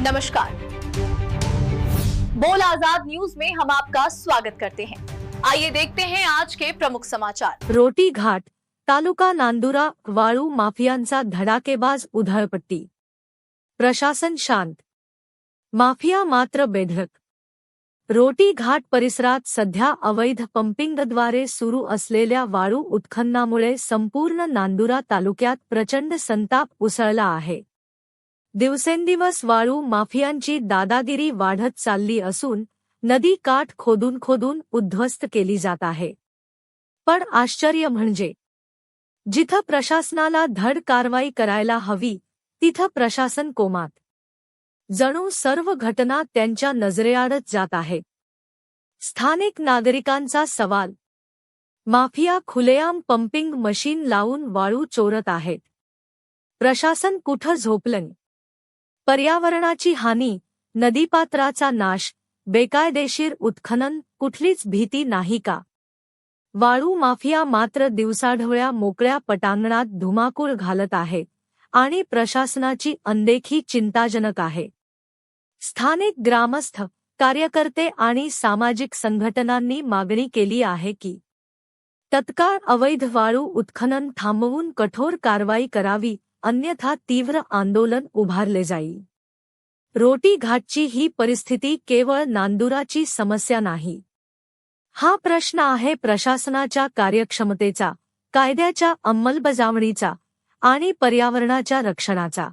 नमस्कार। बोल आज़ाद न्यूज़ में हम आपका स्वागत करते हैं। आइए देखते हैं आज के प्रमुख समाचार। रोटी घाट, तालुका नांदुरा, वाळू माफियांचा धडाकेबाज उधळपट्टी। प्रशासन शांत। माफिया मात्र बेधडक। रोटी घाट परिसरात सध्या अवैध पंपिंगद्वारे सुरू असलेल्या वाळू उत्खननामुळे संपूर्ण नांदुरा तालुक्यात प्रचंड संताप उसळला आहे. दिवसेंदिवस वाळू माफियांची दादागिरी वाढत चालली असून नदी काठ खोदून खोदून उद्ध्वस्त केली जात आहे. पण आश्चर्य म्हणजे जिथं प्रशासनाला धड कारवाई करायला हवी तिथं प्रशासन कोमात. जणू सर्व घटना त्यांच्या नजरेआडच जात आहे. स्थानिक नागरिकांचा सवाल. माफिया खुलेआम पंपिंग मशीन लावून वाळू चोरत आहेत. प्रशासन कुठं झोपलं पर्यावरणाची हानी नदीपात्राचा नाश बेकायदेशीर उत्खनन कुठलीच भीती नाही का? वाळू माफिया मात्र दिवसाढवळ्या मोकळ्या पटांगणात धुमाकूळ घालत आहे आणि प्रशासनाची अनदेखी चिंताजनक आहे. स्थानिक ग्रामस्थ कार्यकर्ते आणि सामाजिक संघटनांनी मागणी केली आहे की तत्काळ अवैध वाळू उत्खनन थांबवून कठोर कारवाई करावी अन्यथा तीव्र आंदोलन उभारले जाईल. रोटी घाटची ही परिस्थिती केवळ नांदुराची समस्या नाही. हा प्रश्न आहे प्रशासनाच्या कार्यक्षमतेचा कायद्याच्या अंमलबजावणीचा आणि पर्यावरणाच्या रक्षणाचा.